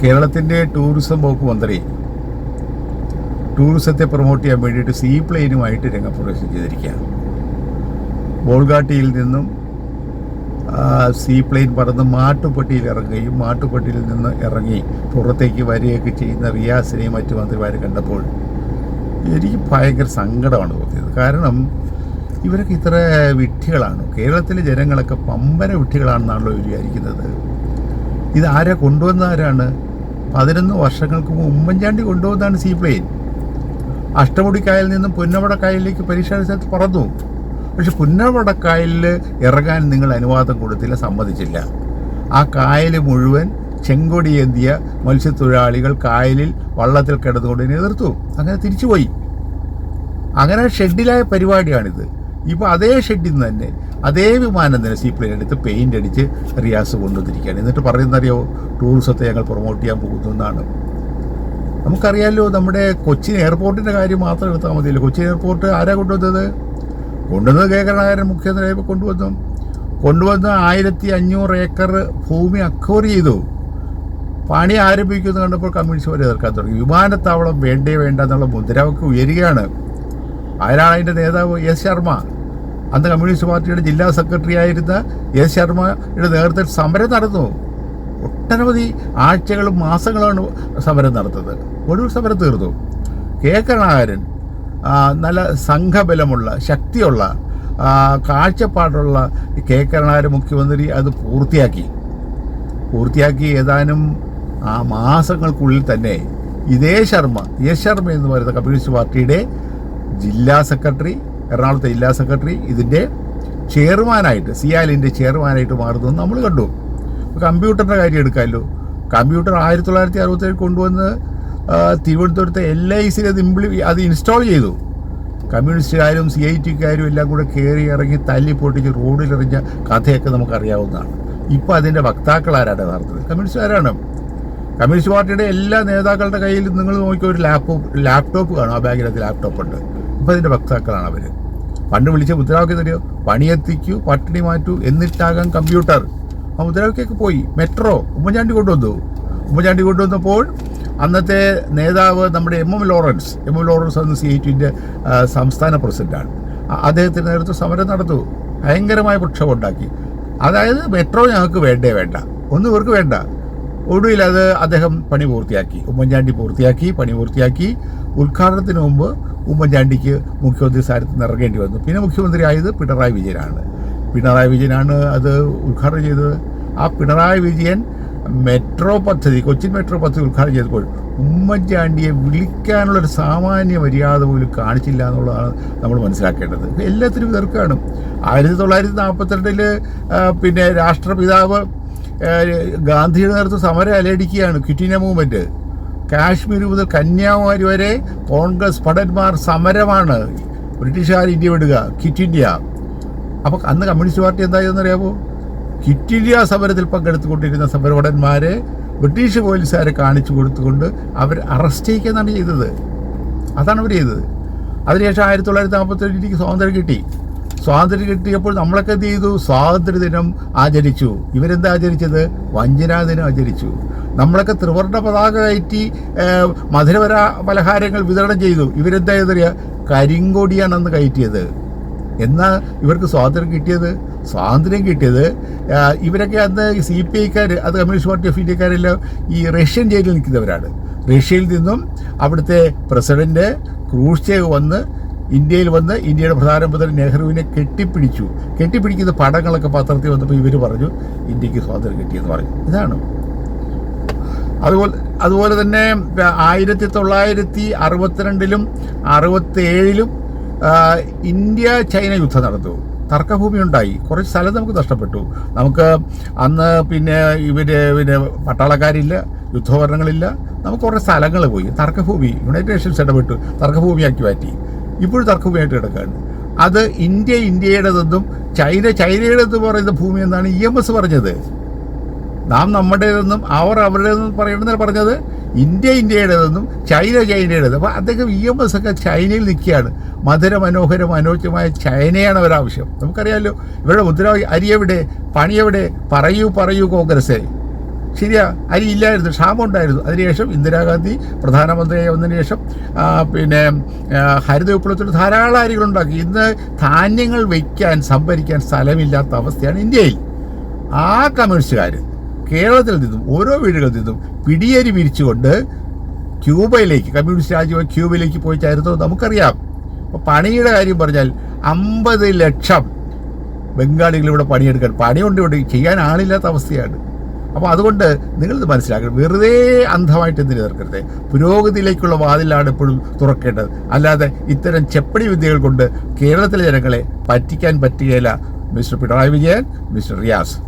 കേരളത്തിന്റെ ടൂറിസം വകുപ്പ് മന്ത്രി ടൂറിസത്തെ പ്രൊമോട്ട് ചെയ്യാൻ വേണ്ടിയിട്ട് സീ പ്ലെയിനുമായിട്ട് രംഗപ്രവേശം ചെയ്തിരിക്കുകയാണ്. ബോൾഗാട്ടിയിൽ നിന്നും സീ പ്ലെയിൻ പറന്ന് മാട്ടുപട്ടിയിൽ ഇറങ്ങുകയും മാട്ടുപട്ടിയിൽ നിന്ന് ഇറങ്ങി പുറത്തേക്ക് വരികയൊക്കെ ചെയ്യുന്ന റിയാസിനെയും മറ്റു മന്ത്രിമാരെ കണ്ടപ്പോൾ എനിക്ക് ഭയങ്കര സങ്കടമാണ് തോന്നിയത്. കാരണം ഇവരൊക്കെ ഇത്ര വിഡ്ഢികളാണ്. കേരളത്തിലെ ജനങ്ങളൊക്കെ പമ്പര വിഡ്ഢികളാണെന്നാണല്ലോ ഇവർ വിചാരിക്കുന്നത്. ഇത് കൊണ്ടുവന്ന കൊണ്ടുവന്നവരാണ് പതിനൊന്ന് വർഷങ്ങൾക്ക് മുമ്പ് ഉമ്മൻചാണ്ടി കൊണ്ടുപോകുന്നതാണ് സീ പ്ലെയിൻ അഷ്ടമുടിക്കായലിൽ നിന്നും പുന്നവടക്കായലിലേക്ക് പരീക്ഷാ പറന്നു പക്ഷെ പുന്നവടക്കായലിൽ ഇറങ്ങാൻ നിങ്ങൾ അനുവാദം കൊടുത്തില്ല സമ്മതിച്ചില്ല. ആ കായൽ മുഴുവൻ ചെങ്കൊടിയേന്തിയ മത്സ്യത്തൊഴിലാളികൾ കായലിൽ വള്ളത്തിൽ കിടന്നുകൊണ്ട് നിർത്തു അങ്ങനെ തിരിച്ചുപോയി. അങ്ങനെ ഷെഡിലായ പരിപാടിയാണിത്. ഇപ്പോൾ അതേ ഷെഡിൽ നിന്ന് തന്നെ അതേ വിമാനം തന്നെ സീ പ്ലെയിൻ എടുത്ത് പെയിന്റ് അടിച്ച് റിയാസ് കൊണ്ടുവന്നിരിക്കുകയാണ്. എന്നിട്ട് പറയുന്നറിയോ ടൂറിസത്തെ ഞങ്ങൾ പ്രൊമോട്ട് ചെയ്യാൻ പോകുന്നു എന്നാണ്. നമുക്കറിയാമല്ലോ നമ്മുടെ കൊച്ചിൻ എയർപോർട്ടിന്റെ കാര്യം മാത്രം എടുത്താൽ മതിയല്ലോ. കൊച്ചിൻ എയർപോർട്ട് ആരാ കൊണ്ടുവന്നത്? കൊണ്ടുവന്നത് കേരളകാരൻ മുഖ്യമന്ത്രിയായപ്പോൾ കൊണ്ടുവന്നു. കൊണ്ടുവന്ന് ആയിരത്തി അഞ്ഞൂറ് ഏക്കർ ഭൂമി അക്വയർ ചെയ്തു. പണി ആരംഭിക്കുമെന്ന് കണ്ടപ്പോൾ കമ്മ്യൂണിസ്റ്റ് എതിർക്കാൻ തുടങ്ങി. വിമാനത്താവളം വേണ്ടേ വേണ്ട എന്നുള്ള മുദ്രാവാക്യം ഉയരുകയാണ്. ആരാണ് അതിന്റെ നേതാവ് എസ് ശർമ്മ. അന്ന് കമ്മ്യൂണിസ്റ്റ് പാർട്ടിയുടെ ജില്ലാ സെക്രട്ടറി ആയിരുന്ന എസ് ശർമ്മയുടെ നേതൃത്വത്തിൽ സമരം നടന്നു. ഒട്ടനവധി ആഴ്ചകളും മാസങ്ങളാണ് സമരം നടത്തുന്നത് ഒടുവിൽ സമരം തീർന്നു. കെ കരുണാകരൻ നല്ല സംഘബലമുള്ള ശക്തിയുള്ള കാഴ്ചപ്പാടുള്ള കെ കരുണാകരൻ മുഖ്യമന്ത്രി അത് പൂർത്തിയാക്കി. പൂർത്തിയാക്കി ഏതാനും ആ മാസങ്ങൾക്കുള്ളിൽ തന്നെ ഇതേ ശർമ്മ എസ് ശർമ്മ എന്ന് പറയുന്ന കമ്മ്യൂണിസ്റ്റ് പാർട്ടിയുടെ ജില്ലാ സെക്രട്ടറി എറണാകുളത്തെ ജില്ലാ സെക്രട്ടറി ഇതിന്റെ ചെയർമാനായിട്ട് സിയാലിന്റെ ചെയർമാനായിട്ട് മാറുന്നത് നമ്മൾ കണ്ടു. കമ്പ്യൂട്ടറിന്റെ കാര്യം എടുക്കാമല്ലോ. കമ്പ്യൂട്ടർ ആയിരത്തി തൊള്ളായിരത്തി അറുപത്തേഴ് കൊണ്ടുവന്ന് തിരുവനന്തപുരത്തെ എൽ ഐ സിയിൽ അത് ഇംപ്ലി അത് ഇൻസ്റ്റാൾ ചെയ്തു. കമ്മ്യൂണിസ്റ്റുകാരും സി ഐ ടിക്കാരും എല്ലാം കൂടെ കയറി ഇറങ്ങി തല്ലി പൊട്ടിച്ച് റോഡിലെറിഞ്ഞ കഥയൊക്കെ നമുക്കറിയാവുന്നതാണ്. ഇപ്പോൾ അതിന്റെ വക്താക്കൾ ആരാണ് യഥാർത്ഥത്തിൽ കമ്മ്യൂണിസ്റ്റുകാരാണ്. കമ്മ്യൂണിസ്റ്റ് പാർട്ടിയുടെ എല്ലാ നേതാക്കളുടെ കയ്യിൽ നിങ്ങൾ നോക്കിയ ഒരു ലാപ്ടോപ്പ് ലാപ്ടോപ്പ് കാണും. ആ ബാഗിനകത്ത് ലാപ്ടോപ്പ് ഉണ്ട്. ഇപ്പോൾ ഭക്താക്കളാണ് അവർ പണ്ട് വിളിച്ച മുദ്രാവാക്യം തരുമോ പണിയെത്തിക്കൂ പട്ടിണി മാറ്റൂ എന്നിട്ടാകാം കമ്പ്യൂട്ടർ. ആ മുദ്രാവാക്യമൊക്കെ പോയി. മെട്രോ ഉമ്മൻചാണ്ടി കൊണ്ടുവന്നു. ഉമ്മൻചാണ്ടി കൊണ്ടുവന്നപ്പോൾ അന്നത്തെ നേതാവ് നമ്മുടെ M M Lawrence M M Lawrence എന്ന സി ഐ ടിന്റെ സംസ്ഥാന പ്രസിഡന്റാണ്. അദ്ദേഹത്തിന്റെ നേതൃത്വം സമരം നടത്തു ഭയങ്കരമായ പ്രക്ഷോഭം ഉണ്ടാക്കി. അതായത് മെട്രോ ഞങ്ങൾക്ക് വേണ്ടേ വേണ്ട. ഒന്നും ഇവർക്ക് വേണ്ട. ഒടുവിൽ അത് അദ്ദേഹം പണി പൂർത്തിയാക്കി ഉമ്മൻചാണ്ടി പൂർത്തിയാക്കി പണി പൂർത്തിയാക്കി. ഉദ്ഘാടനത്തിന് മുമ്പ് ഉമ്മൻചാണ്ടിക്ക് മുഖ്യമന്ത്രി സ്ഥാനത്ത് ഇറങ്ങേണ്ടി വന്നു. പിന്നെ മുഖ്യമന്ത്രി ആയത് പിണറായി വിജയനാണ്. പിണറായി വിജയനാണ് അത് ഉദ്ഘാടനം ചെയ്തത്. ആ പിണറായി വിജയൻ മെട്രോ പദ്ധതി കൊച്ചിൻ മെട്രോ പദ്ധതി ഉദ്ഘാടനം ചെയ്തപ്പോൾ ഉമ്മൻചാണ്ടിയെ വിളിക്കാനുള്ള ഒരു സാമാന്യ മര്യാദ പോലും കാണിച്ചില്ല എന്നുള്ളതാണ് നമ്മൾ മനസ്സിലാക്കേണ്ടത്. എല്ലാത്തിനും ഇതർക്കാണ് ആയിരത്തി തൊള്ളായിരത്തി നാൽപ്പത്തിരണ്ടിൽ പിന്നെ രാഷ്ട്രപിതാവ് ഗാന്ധിയുടെ നേതൃത്വം സമരം അലയടിക്കുകയാണ് ക്വിറ്റിന മൂവ്മെന്റ്. കാശ്മീർ മുതൽ കന്യാകുമാരി വരെ കോൺഗ്രസ് ഭടന്മാർ സമരമാണ്. ബ്രിട്ടീഷുകാർ ഇന്ത്യ വിടുക ക്വിറ്റ് ഇന്ത്യ. അപ്പോൾ അന്ന് കമ്മ്യൂണിസ്റ്റ് പാർട്ടി എന്തായെന്നറിയാമോ ക്വിറ്റ് ഇന്ത്യ സമരത്തിൽ പങ്കെടുത്തുകൊണ്ടിരുന്ന സമരഭടന്മാരെ ബ്രിട്ടീഷ് പോലീസുകാരെ കാണിച്ചു കൊടുത്തുകൊണ്ട് അവർ അറസ്റ്റ് ചെയ്യിക്കുന്നതാണ് ചെയ്തത്. അതാണ് അവർ ചെയ്തത്. അതിനുശേഷം ആയിരത്തി തൊള്ളായിരത്തി നാൽപ്പത്തേഴിലേക്ക് സ്വാതന്ത്ര്യം കിട്ടി. സ്വാതന്ത്ര്യം കിട്ടിയപ്പോൾ നമ്മളൊക്കെ എന്ത് ചെയ്തു? സ്വാതന്ത്ര്യ ദിനം ആചരിച്ചു. ഇവരെന്താ ആചരിച്ചത്? വഞ്ചനാ ദിനം ആചരിച്ചു. നമ്മളൊക്കെ ത്രിവർണ പതാക കയറ്റി മധുരപര പലഹാരങ്ങൾ വിതരണം ചെയ്തു. ഇവരെന്താ ചെയ്തറിയാ കരിങ്കൊടിയാണ് അന്ന് കയറ്റിയത്. എന്നാ ഇവർക്ക് സ്വാതന്ത്ര്യം കിട്ടിയത്? സ്വാതന്ത്ര്യം കിട്ടിയത് ഇവരൊക്കെ അന്ന് സി പി ഐക്കാർ അത് കമ്മ്യൂണിസ്റ്റ് പാർട്ടി ഓഫ് ഇന്ത്യക്കാരെല്ലാം ഈ റഷ്യൻ ജയിലിൽ നിൽക്കുന്നവരാണ്. റഷ്യയിൽ നിന്നും അവിടുത്തെ പ്രസിഡന്റ് ക്രൂഷ്ചേവ് വന്ന് ഇന്ത്യയിൽ വന്ന് ഇന്ത്യയുടെ പ്രധാനമന്ത്രി നെഹ്റുവിനെ കെട്ടിപ്പിടിച്ചു. കെട്ടിപ്പിടിക്കുന്ന പടങ്ങളൊക്കെ പത്രത്തിൽ വന്നപ്പോൾ ഇവർ പറഞ്ഞു ഇന്ത്യയ്ക്ക് സ്വാതന്ത്ര്യം കിട്ടിയെന്ന് പറഞ്ഞു. ഇതാണ്. അതുപോലെ അതുപോലെ തന്നെ ആയിരത്തി തൊള്ളായിരത്തി അറുപത്തിരണ്ടിലും അറുപത്തി ഏഴിലും ഇന്ത്യ ചൈന യുദ്ധം നടന്നു. തർക്കഭൂമി ഉണ്ടായി. കുറച്ച് സ്ഥലം നമുക്ക് നഷ്ടപ്പെട്ടു. നമുക്ക് അന്ന് പിന്നെ ഇവർ പിന്നെ പട്ടാളക്കാരില്ല യുദ്ധോപകരണങ്ങളില്ല. നമുക്ക് കുറേ സ്ഥലങ്ങൾ പോയി. തർക്കഭൂമി യുണൈറ്റഡ് നേഷൻസ് ഇടപെട്ടു. തർക്കഭൂമിയാക്കി മാറ്റി. ഇപ്പോഴും തർക്കമായിട്ട് കിടക്കുകയാണ് അത് ഇന്ത്യ ഇന്ത്യയുടേതെന്നും ചൈന ചൈനയുടേത് പറയുന്ന ഭൂമി എന്നാണ് ഇ എം എസ് പറഞ്ഞത്. നാം നമ്മുടേതെന്നും അവർ അവരുടേതെന്നും പറയണമെന്ന് പറഞ്ഞത്. ഇന്ത്യ ഇന്ത്യയുടേതെന്നും ചൈന ചൈനയുടേത് അപ്പോൾ അദ്ദേഹം ഇ എം എസ് ഒക്കെ ചൈനയിൽ നിൽക്കുകയാണ്. മധുര മനോഹര മനോജ്യമായ ചൈനയാണ് ഒരാവശ്യം നമുക്കറിയാമല്ലോ ഇവരുടെ മുദ്രാവാക്യം അരി എവിടെ പണി എവിടെ പറയൂ പറയൂ കോൺഗ്രസ്. ശരിയാ അരി ഇല്ലായിരുന്നു ക്ഷാമം ഉണ്ടായിരുന്നു. അതിനുശേഷം ഇന്ദിരാഗാന്ധി പ്രധാനമന്ത്രിയായി വന്നതിന് ശേഷം പിന്നെ ഹരിത വിപ്ലവത്തിൽ ധാരാളം അരികളുണ്ടാക്കി ഇന്ന് ധാന്യങ്ങൾ വയ്ക്കാൻ സംഭരിക്കാൻ സ്ഥലമില്ലാത്ത അവസ്ഥയാണ് ഇന്ത്യയിൽ. ആ കമ്മ്യൂണിസ്റ്റുകാർ കേരളത്തിൽ നിന്നും ഓരോ വീടുകളിൽ നിന്നും പിടിയേരി വിരിച്ചുകൊണ്ട് ക്യൂബയിലേക്ക് കമ്മ്യൂണിസ്റ്റ് രാജ്യം ക്യൂബയിലേക്ക് പോയി ചേർത്തത് നമുക്കറിയാം. അപ്പോൾ പണിയുടെ കാര്യം പറഞ്ഞാൽ അമ്പത് ലക്ഷം ബംഗാളികൾ ഇവിടെ പണിയെടുക്കാൻ പണിയുണ്ട് ഇവിടെ ചെയ്യാൻ ആളില്ലാത്ത അവസ്ഥയാണ്. അപ്പോൾ അതുകൊണ്ട് നിങ്ങളിത് മനസ്സിലാക്കണം. വെറുതെ അന്ധമായിട്ട് എന്തിനു തീർക്കരുത് പുരോഗതിയിലേക്കുള്ള വാതിലാണ് എപ്പോഴും തുറക്കേണ്ടത്. അല്ലാതെ ഇത്തരം ചെപ്പടി വിദ്യകൾ കൊണ്ട് കേരളത്തിലെ ജനങ്ങളെ പറ്റിക്കാൻ പറ്റുകയില്ല. Mister Pinarayi Vijayan mister Riyas.